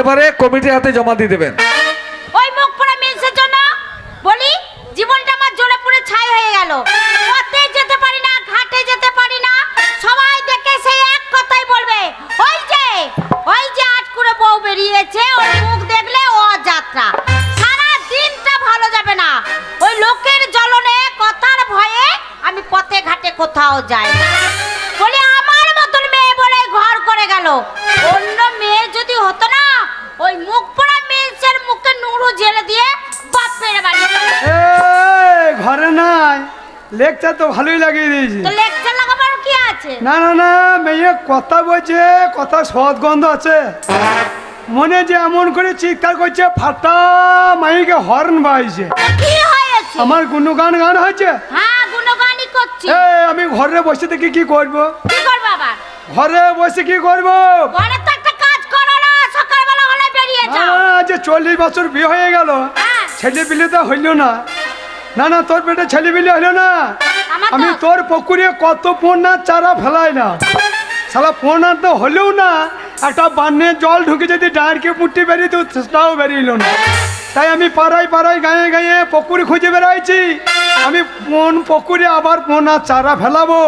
এবারে কমিটির হাতে জমা দিয়ে দেবেন। ওই মুখ পড়া মিলসের জন্য বলি, জীবনটা আমার জ্বলে পুড়ে ছাই হয়ে গেল। পথে যেতে পারি না, ঘাটে যেতে পারি না, সবাই দেখে সেই এক কথাই বলবে, ওই যে ওই যে আটকুড়ে বউ বেরিয়েছে, ওর মুখ দেখলে ও যাত্রা সারা দিনটা ভালো যাবে না। ওই লোকের জ্বলনে কথার ভয়ে আমি পথে ঘাটে কোথাও যাই জেলে দিয়ে বাপের বাড়ি এই, ঘরে নাই। লেকচার তো ভালোই লাগিয়ে দিয়েছি। তো লেকচার লাগাবার কি আছে? না না না মেয়ে কথা বলছে কথা সৎ গন্ধ আছে। মনে যে এমন করে চিৎকার করছে ফাটা মাইকে হর্ন বাজছে। তো কি হয়েছে? আমার গুণগান গান হয়েছে? হ্যাঁ গুণগানই করছি। এই আমি ঘরে বসে থেকে কি করব? কি করব আবার? ঘরে বসে কি করব? ঘরে তো একটা কাজ করো না সকালবেলা হলে বেরিয়ে যাও। যে চল্লিশ বছর বিয়ে হয়ে গেল হ্যাঁ। ছেলে পিলে তো হইল না। না না তোর পেটে ছেলে পিলে হইল না। আমি তোর পুকুরে কত পোনা চারা ফেলাই না। সালা পোনা তো হলেও না একটা বান্নের জল ঢুকে যদি ডাঁড়কে পুট্টি বেরিয়ে তো সেটাও বেরিয়েছিল না। তাই আমি পাড়ায় পাড়ায় গায়ে গায়ে পুকুর খুঁজে বেড়াইছি। আমি কোন পুকুরে আবার পোনা চারা ফেলাবো?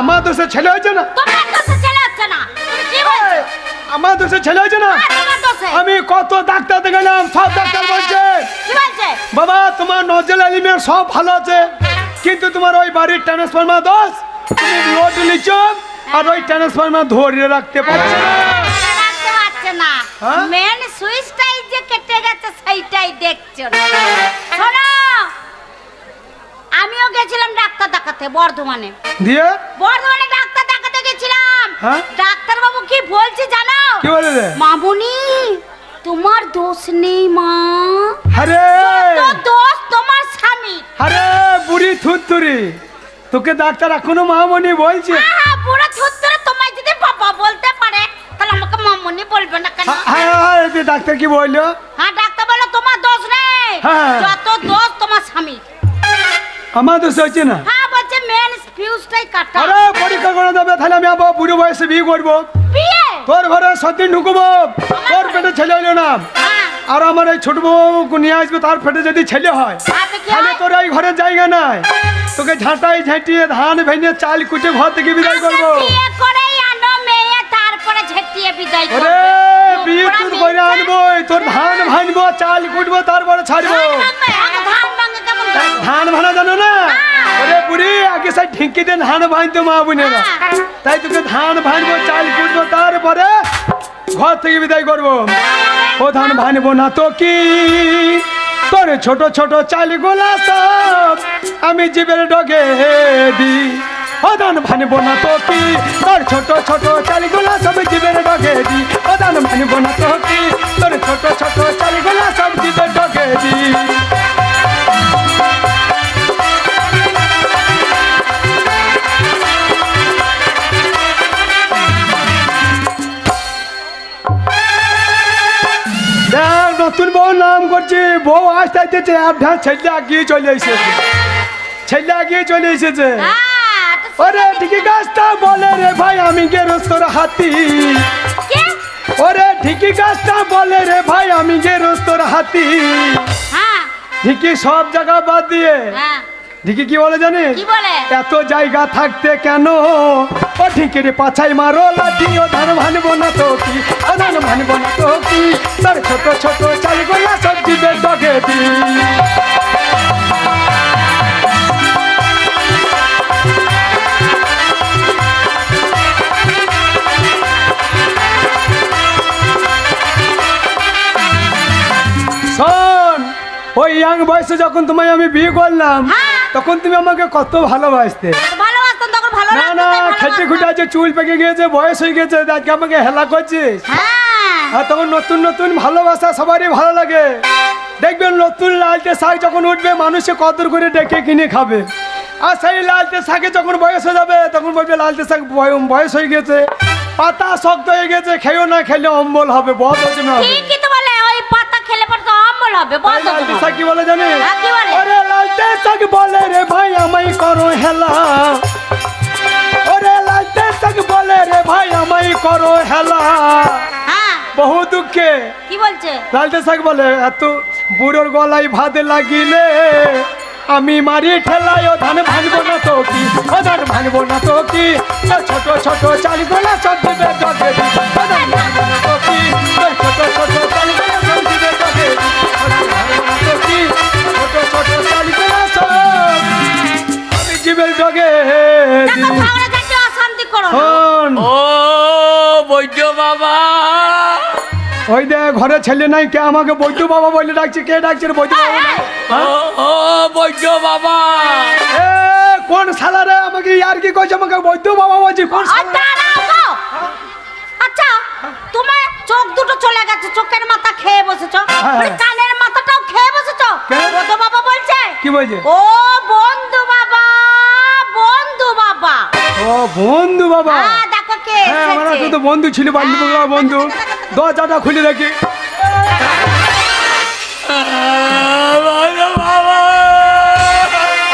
আমার তো সে ছেলে হয়েছে না। আমার দোষে ছেলে হয়েছে না? আমি কত ডাক্তার গেলাম সব ডাক্তার বলছে। বাবা তোমার নজল আলিমের সব ভালো আছে কিন্তু তোমার ওই বাড়ির ট্রান্সফরমার দোষ তুমি লোড নিচ্ছ আর ওই ট্রান্সফরমার ধরে রাখতে পারছ না। পারছে না। হ্যাঁ? মেন সুইচটাই যে কেটে গেছে সেইটাই দেখছ না। শোনো আমিও গেছিলাম ডাক্তার দেখাতে বর্ধমানে। দিয়ে? বর্ধমানে হ্যাঁ? ডাক্তার বাবু কি বলছে জানো কি বলে মামুনি তোমার দোষ নেই মা। আরে! দোষ তোমার স্বামী। আরে বুড়ি থুতুরি তোকে ডাক্তার এখনও মামনি বলছে। আহা পুরো থুত্তরে তোমায় যদি বাবা বলতে পারে তাহলে আমাকে মামুনি বলবে না কেন? হ্যাঁ, হ্যাঁ হ্যাঁ, ডাক্তার কি বলল? হ্যাঁ ডাক্তার বলে তোমার দোষ নেই। হ্যাঁ। যত দোষ তোমার স্বামী আমার দোষ হচ্ছে না। হ্যাঁ ফিউজটাই কাটা। আরে পরীক্ষা করে দেবে তাহলে আমি আবার বুড়ো বয়সে বিয়ে করব। বিয়ে? তোর ঘরে সত্যি ঢুকবো তোর পেটে ছেলে হইল না। হ্যাঁ। আর আমার এই ছোট বউকে নিয়ে আসবে তার পেটে যদি ছেলে হয় কি তাহলে হয়? তোর এই ঘরের জায়গা নাই। তোকে ঝাঁটাই ঝাঁটিয়ে ধান ভেঙে চাল কুচে ঘর থেকে বিদায় করব। ওরে করবে। তোর ধান ভাঙবো চাল কুটবো তারপরে ছাড়বো। ধান? ধান ভাঙা জানো না? ওরে বুড়ি আগে সাই ঢিঙ্কি দিয়ে ধান ভাঙতো মা বোনেরা। তাই তোকে ধান ভাঙবো চাল কুটবো তারপরে ঘর থেকে বিদায় করব ও ধান ভাঙবো না তো কি তোর ছোট ছোট চাল গোলা সব আমি জীবের ডগে দি ও ধান না তো কি তোর ছোট ছোট চাল গোলা সব জীবের ডগে দি ও ধান না তো কি তোর ছোট ছোট চাল গোলা সব জীবের ডগে দি নতুন বউ নাম করছি। বউ আসতে আসতেছে আপনার ছেলে আগিয়ে চলে এসেছে। ছেলে আগিয়ে চলে এসেছে। হ্যাঁ, ওরে ঠিকই গাছটা বলে রে ভাই আমি গেরস্তর হাতি। ওরে ঠিকই গাছটা বলে রে ভাই আমি গেরস্তর হাতি। হ্যাঁ, ঠিকই সব জায়গা বাদ দিয়ে। ঠিকই কি বলে জানিস? এত জায়গা থাকতে কেন? ও ঠিকের পাছাই মারো লাঠি ও ধান ভানবো না তো কি? ধান ভানবো না তো কি? তার ছোট ছোট চাল গোলা সবজি ডগে দি। ওই ইয়াং বয়সে যখন তোমায় আমি বিয়ে করলাম হ্যাঁ। তখন তুমি আমাকে কত ভালোবাসতে। ভালোবাসতাম তখন ভালো না না খেটে খুঁটে আছে চুল পেকে গিয়েছে বয়স হয়ে গেছে আজকে আমাকে হেলা করছিস? হ্যাঁ, আর তখন নতুন নতুন ভালোবাসা সবারই ভালো লাগে। দেখবেন নতুন লালটে শাক যখন উঠবে মানুষে কদর করে ডেকে কিনে খাবে। আর সেই লালটে শাকে যখন বয়স হয়ে যাবে তখন বলবে লালটে শাক বয়- বয়স হয়ে গেছে। পাতা শক্ত হয়ে গেছে খেয়েও না খেলে অম্বল হবে বদ হজম হবে। ঠিকই তো বলে ওই পাতা খেলে পর হবে বন্ধ কি বলে কি বলে? রে ভাই আমায় করো হেলা। ওরে বলে রে ভাই আমায় করো হেলা। হ্যাঁ। বহু দুঃখে। কি বলছে? শাক বলে এত বুড়োর গলায় ভাত লাগিলে আমি মারি ঠেলাই ও ধান ভাঙবো না তো কি? ও ধান ভাঙবো না তো কি? ছোট ছোট চাল গোলা সব দিবে ওই দে ঘরে ছেলে নাই কে আমাকে বৈদ্য বাবা বলে ডাকছে? কে ডাকছে রে বৈদ্য বাবা? ও ও বৈদ্য বাবা। এ কোন শালা রে? আমাকে ইয়ার কি কইছে? আমাকে বৈদ্য বাবা বলছি কোন শালা? আচ্ছা তোমার চোখ দুটো চলে গেছে চোখের মাথা খেয়ে বসেছো। হ্যাঁ। মানে কানের মাথাটাও খেয়ে বসেছো? বন্ধু বাবা বলছে? কি বলছে? ও বন্ধু বাবা বন্ধু বাবা। ও বন্ধু বাবা। হ্যাঁ দেখো কে হ্যাঁ আমার তো বন্ধু ছিল বাল্যবিবাহ বন্ধু। দরজাটা খুলে বাবা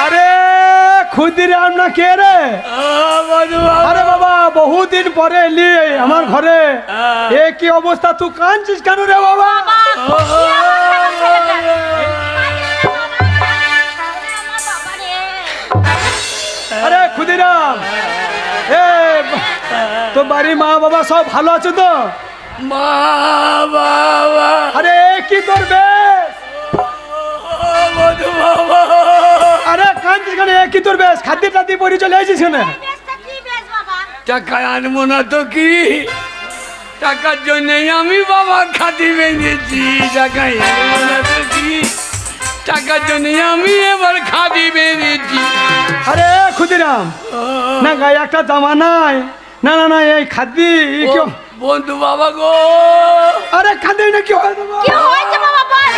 আরে খুদিরে আমরা কে রে? আরে বাবা, বহুদিন পরে এলি আমার ঘরে। এ কি অবস্থা? তুই কাঁদছিস কেন রে বাবা? আরে খুদিরাম এ তো বাড়ি মা বাবা সব ভালো আছে তো? মা বাবা আরে কি করবে? ও বৈদ্য বাবা আরে কাঁদছিস কেন কি তোর বেশ? খাদ্য টাদ্য পরি চলে আসিস কেন? বেশটা কি টাকা আনব না তো কি? টাকার জন্যই আমি বাবা খাতি ভেঙেছি টাকা আনব না তো কি? টাকার জন্যই আমি এবার খাতি ভেঙেছি আরে খুদিরাম না গায়ে একটা জামা নাই। না না না এই খাদ্যি ও, কেউ বন্ধু বাবা গো। আরে খাদ্য না কি হয় কি হয়েছে বাবা বল?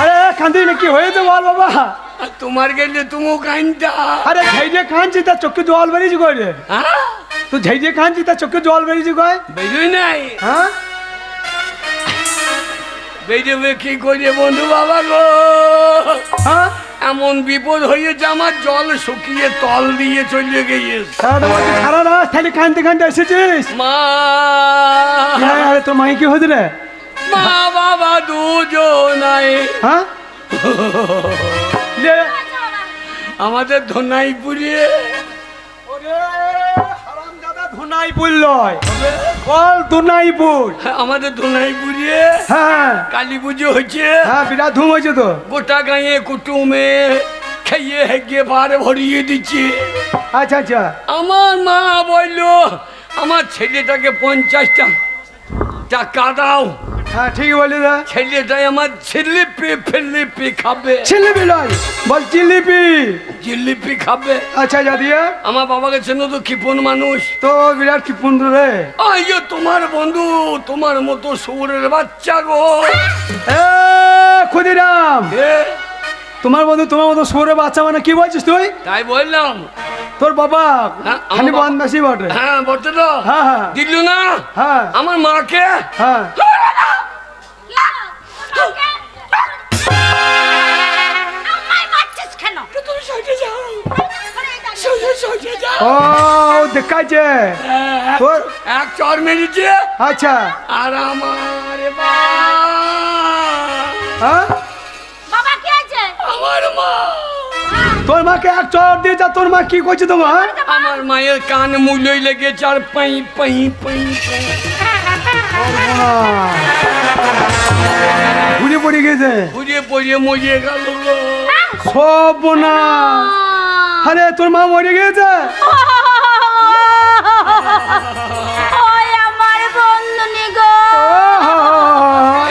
আরে কান্দি না কি হয়েছে বল বাবা? তোমার গেলে তুমিও কাইনটা আরে ঝাইজে কাঁদছি তার চোখে জল বেরিয়েছি কই রে তুই ঝাইজে কাঁদছি তার চোখে জল বেরিয়েছি কই বেরোই নাই। হ্যাঁ? বেরোবে কি করে বন্ধু বাবা গো? হ্যাঁ? এমন বিপদ হয়েছে আমার জল শুকিয়ে তল দিয়ে চলে গিয়েছে। সারাটা বলছি সারা রাত খালি কাঁদতে কাঁদতে এসেছিস? মা! হ্যাঁ আরে তোর মাই কি হয়েছে রে? মা বাবা দুজনাই। হ্যাঁ? আমাদের ধনাইপুরে। ধুনাইপুর লয় বল দুনাইপুর। আমাদের দুনাইপুরে হ্যাঁ। কালী পুজো হচ্ছে হ্যাঁ বিরাট ধুম হয়েছে তো। গোটা গাঁয়ে কুটুমে খেয়ে হেগে বার ভরিয়ে দিচ্ছে। আচ্ছা আচ্ছা। আমার মা বলল আমার ছেলেটাকে পঞ্চাশটা টাকা দাও হ্যাঁ ঠিক বলি দা ছেলেটাই আমার জিলিপি ফিলিপি খাবে। ছিলিপি লয় বল জিলিপি। জিলিপি খাবে। আচ্ছা যা দিয়ে। আমার বাবাকে চেনো তো কিপন মানুষ? তো বিরাট কি পুন্ডু রে। আইয়ো তোমার বন্ধু তোমার মতো সুরের বাচ্চা গো। এ ক্ষুদিরাম। এ, তোমার বন্ধু তোমার মতো সুরে বাচ্চা মানে কি বলছিস তুই? তাই বললাম। তোর বাবা হ্যাঁ, খালি বাবা- বটে। হ্যাঁ বলতে তো? হ্যাঁ হ্যাঁ। দিল না? হ্যাঁ। আমার মাকে? হ্যাঁ। ও দেখাচ্ছে এক- তোর এক চর মেরেছে আচ্ছা আর আমার বাবা কি হয়েছে? আমার মা তোর মাকে এক চর দিয়ে যা তোর মা কি করছে তোমার আমার মায়ের কান মুলোই লেগেছে আর পাই পাই পাই। ঘুরে পড়ে গেছে ঘুরে পড়ে মরিয়ে গেল সব না আরে তোর মা মরে গেছে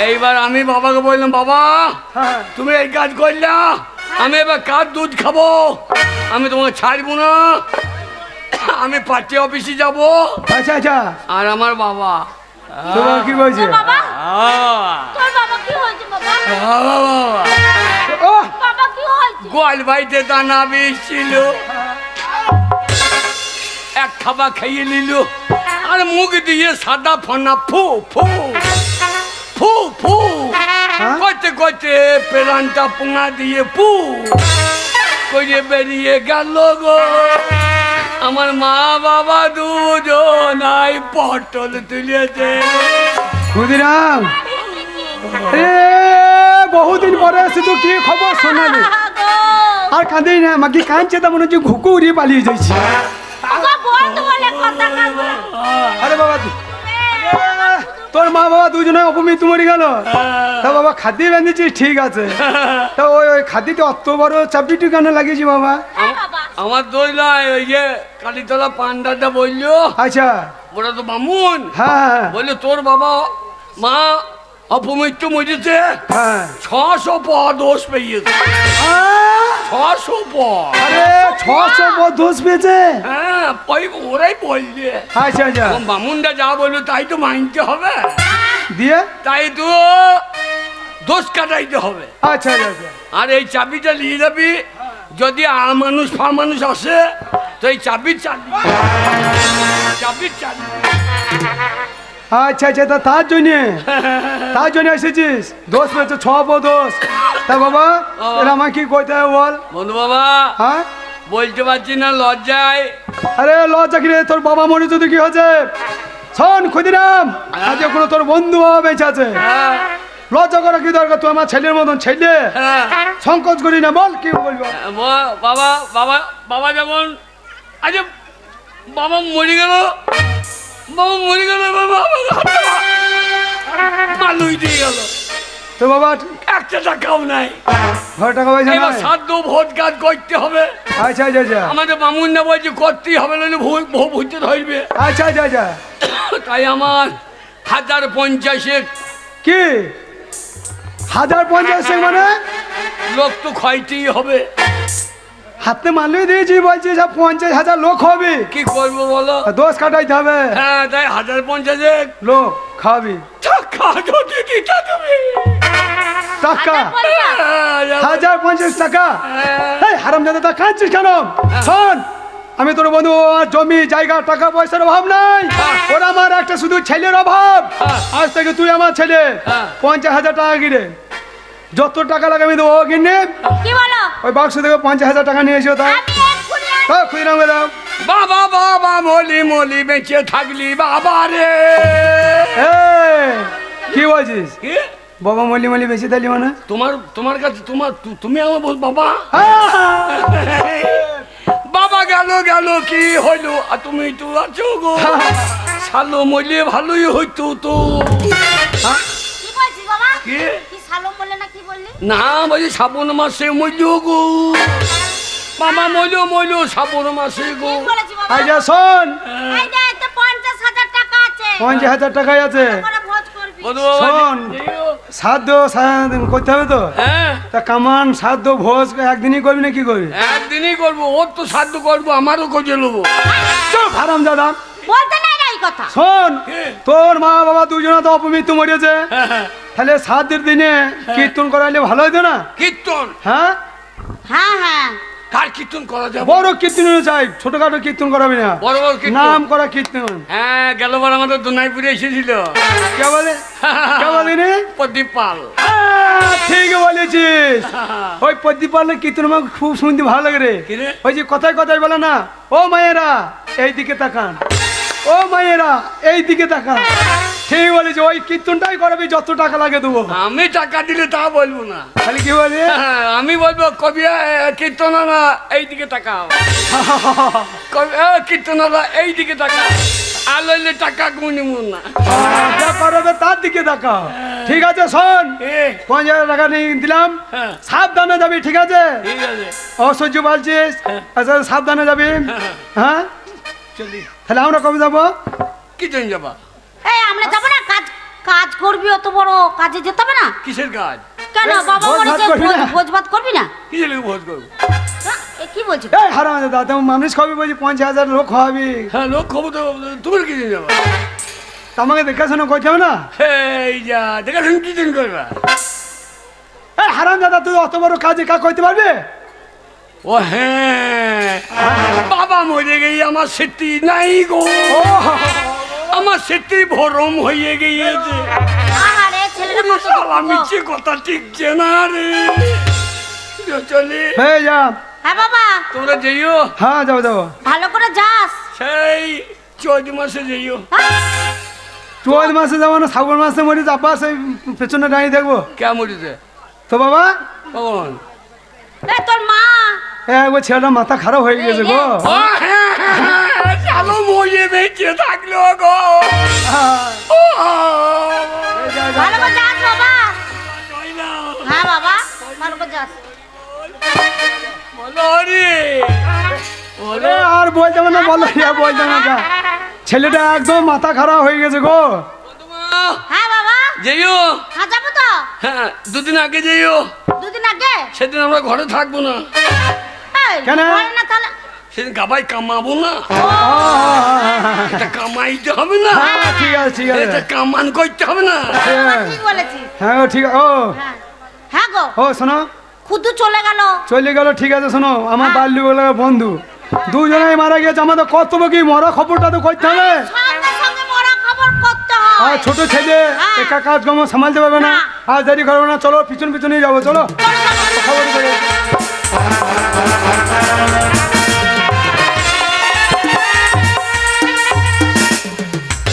এইবার আমি বাবাকে বললাম বাবা হ্যাঁ। তুমি এই কাজ করলা আমি এবার কার দুধ খাব? আমি তোমাকে ছাড়বো না। আমি পার্টি অফিসে যাব। আচ্ছা আচ্ছা। আর আমার বাবা। মা কি বলছে বাবা? তোর বাবা কি হয়েছে বাবা? বাবা, গোয়াল বাড়িতে দানা বেশছিল। এক খাবার খাইয়ে নিল। আর মুখ দিয়ে সাদা ফোনা ফু ফু ফু ফু। হ্যাঁ? করতে করতে পেরানটা পোঙা দিয়ে পু করে বেরিয়ে গেল গো। আমার মা বাবা দুজনাই পটল তুলেছে। ক্ষুদিরাম! বহুদিন পরে শুধু কি খবর শোনালি? আর কাঁদেই না আমাকে কাঁদছে তা মনে হচ্ছে ঘুকু উড়িয়ে পালিয়ে যাইছি। আরে বাবা তোর মা বাবা দুজনে অপমৃত্যু মরে গেল। তা বাবা খাদ্য বেঁধেছিস ঠিক আছে। তা ওই ওই খাদ্যতে অত বড় চাপটিটি কেন লাগিয়েছি বাবা? বাবা। আমার দই নয় ওই যে কালীতলা পান্ডাটা বলল। আচ্ছা। ওরা তো মামুন হ্যাঁ হ্যাঁ বলল তোর বাবা মা অপমৃত্যু মরেছে। হ্যাঁ। ছশো প দোষ পেয়েছে। ছশো প আরে ছশো দোষ পেয়েছে? হ্যাঁ ওই ওরাই বলছে। আচ্ছা আচ্ছা। বামুনটা যা বলল তাই তো মানতে হবে। দিয়ে? তাই তো দোষ কাটাইতে হবে। আচ্ছা আচ্ছা আচ্ছা। আর এই চাবিটা নিয়ে যাবি যদি আ মানুষ ফা মানুষ আসে তো এই চাবির চাবি। চাবির চাবি। আচ্ছা আচ্ছা তা তার জন্যে? তার জন্য এসেছিস? দোষ পেয়েছে ছ দোষ। তা বাবা। এরা আমাকে কি কইতে হবে বল? বন্ধু বাবা হ্যাঁ? বলতে পারছি না লজ্জায়। আরে লজ্জা কি রে? তোর বাবা মরে যদি কি হয়েছে? শোন ক্ষুদিরাম আজ কোনো তোর বন্ধু বাবা বেঁচে আছে। হ্যাঁ। লজ্জা করা কি দরকার? তুই আমার ছেলের মতন ছেলে। হ্যাঁ। সংকোচ করি না বল কি বলব বাবা বাবা বাবা যেমন আজ বাবা মরে গেল। বাবা মরে গেল বাবা। মালুই দিয়ে গেল। তো বাবা একটা টাকাও নাই। ঘরে টাকা পয়সা এবার নাই? সাধ্য ভোট কাজ করতে হবে। আচ্ছা আচ্ছা আচ্ছা। আমাদের মামুন না বলছে করতেই হবে নাহলে বহু ভুলতে ধরবে। আচ্ছা আচ্ছা আচ্ছা। তাই আমার হাজার পঞ্চাশে কি? হাজার পঞ্চাশে মানে? লোক তো ক্ষয়তেই হবে। হাতে মালিয়ে দিয়েছি বলছি পঞ্চাশ হাজার লোক হবে। কি করব বলো? দোষ কাটাইতে হবে। হ্যাঁ তাই হাজার পঞ্চাশে লোক খাবি। টাকা টাকা। হ্যাঁ, হাজার পঞ্চাশ টাকা। হ্যাঁ। এই হারাম দাদা তা কাঁদছিস কেন? শোন আমি তোর বন্ধু আর জমি জায়গা টাকা পয়সার অভাব নাই। হ্যাঁ। ওরা আমার একটা শুধু ছেলের অভাব। হ্যাঁ। আজ থেকে তুই আমার ছেলে। হ্যাঁ। পঞ্চাশ হাজার টাকা কিনে যত টাকা লাগে আমি দেবো কিনে কি বলো? ওই বাক্স থেকে পঞ্চাশ হাজার টাকা নিয়ে এসো তা আমি এক্ষুনি আস- তা খুঁজলাম দাও। বাবা বাবা মলি মলি বেঁচে থাকলি বাবা রে। এই, কি বলছিস? কি? বাবা মলি মলি বেশি তালি মানে? তোমার তোমার কাছে তোমার তুমি আমার বল বাবা! বাবা গেল গেল কি হইল? আর তুমি তো আছো গো। শালো মরলে ভালোই হইতো তো। কি? না বলছি শ্রাবণ মাসে মরল গো। বাবা মরলো মরলো শ্রাবণ মাসে গো। আচ্ছা শোন। পঞ্চাশ হাজার টাকাই আছে। করে ভোজ করবি। বধু বাবা, শোন। সাধ্য করতে হবে তো? হ্যাঁ। তা কামান সাধ্য ভোজ একদিনই করবি না কি করবি? একদিনই করব ওর তো সাধ্য করব আমারও করে নেব। হারাম দাদা শোন তোর মা বাবা দুজনে তো অপমৃত্যু মরিয়েছে। হ্যাঁ, তাহলে সাতের দিনে কীর্তন করাইলে ভালো হতো না? কীর্তন? হ্যাঁ? হ্যাঁ হ্যাঁ। কার কীর্তন করা যাবে? বড় কীর্তন চাই ছোটখাটো কীর্তন করাবি না। বড় বড় কীর্তন? নাম করা কীর্তন। হ্যাঁ গেলবার আমাদের দুনাইপুরে এসেছিল। কে বলে? কে বলে রে? প্রদীপ পাল। ঠিক বলেছিস। ওই প্রদীপ পালের কীর্তন আমার খুব শুনতে ভালো লাগে রে? ওই যে কথায় কথায় বলে না ও মায়েরা এই দিকে তাকান। ও মায়েরা এই দিকে তাকান। ঠিক বলেছি ওই কীর্তনটাই করাবি যত টাকা লাগে দেবো। আমি টাকা দিলে তা বলব না। খালি কি বলে? হ্যাঁ, আমি বলব কবি কীর্তন না এইদিকে তাকাও। কবি এ, কীর্তনালা এইদিকে তাকাও। আর লইলে টাকা গুনিব না। যা করবে তার দিকে তাকাও। ঠিক আছে শোন। পঞ্চাশ হাজার টাকা নিয়ে দিলাম। হ্যাঁ। সাবধানে যাবি ঠিক আছে? অসহ্য বলছিস। আচ্ছা সাবধানে যাবি। হ্যাঁ তাহলে আমরা কবে যাব? কি জন যাবা? এই আমরা যাব না? কাজ কাজ করবি অত বড় কাজে যেতে হবে না? কিসের কাজ? কেন বাবা বলেছে করবি ভোজ- ভাত করবি না? কিসের লিগে ভোজ করব? হ্যাঁ, এ কি বলছিস এই হারাম দাদা তুমি মানুষ খাবি বলছি পঞ্চাশ হাজার লোক খাওয়াবি। হ্যাঁ লোক খবর তো তুমি কি যাবা? তা দেখাশোনা করতে হবে না? এই যা দেখা তুমি কি জন করবা? এই হারাম দাদা তুই অত বড় কাজে কা করতে পারবি? ও হ্যাঁ। বাবা মরে গেই আমার স্মৃতি নাই গো। ও আমার সেটি ভরম হয়ে গিয়েছে দুঃখ। মিছে কথা ঠিকছে না রে চলে হয়ে যা হ্যাঁ বাবা তোমরা যেও হ্যাঁ যাব যাব ভালো করে যাস সেই চৈত মাসে যেও হ্যাঁ? চোদ্দ মাসে যাব না শ্রাবণ মাসে মরি যাবা সেই পেছনে দাঁড়িয়ে থাকব কেমন হয়েছে তো বাবা কখন তোর মা একবার ছেলেটা মাথা খারাপ হয়ে গেছে গো ও হ্যাঁ, হ্যাঁ, হ্যাঁ, বেঁচে থাকল গো? হ্যাঁ, ভালো করে যাস বাবা। হ্যাঁ বাবা ভালো করে যাস। বলো রে। বলো। আর বলতে না বলো ইয়া বলতে না। যা। ছেলেটা একদম মাথা খারাপ হয়ে গেছে গো। হ্যাঁ বাবা। যেও হ্যাঁ যাব তো। হ্যাঁ দুদিন আগে যেও দুদিন আগে? সেদিন আমরা ঘরে থাকব না। কেন? ঘরে না তাহলে সেদিন গাবাই কামাবো না। হ্যাঁ, এটা কামাইতে হবে না। হ্যাঁ, ঠিক আছে ঠিক এটা আছে কামান করতে হবে না। হ্যাঁ, ঠিক বলেছিস হ্যাঁ ঠিক আছে ও। হ্যাঁ। হ্যাঁ গো। ও শোনো। খুদু চলে গেল। চলে গেল ঠিক আছে শোনো। আমার হ্যাঁ। বাল্যবেলার বন্ধু। দুজনেই মারা গেছে আমাদের কর্তব্য কি? মরা খবরটা তো করতে হবে। সঙ্গে সঙ্গে মরা খবর করতে হয়। আর ছোট ছেলে হ্যাঁ। একা কাজ কর্ম সামালতে পারবে না। আর দেরি করবে না। চলো পিছন পিছনেই যাব চলো। খবর করে।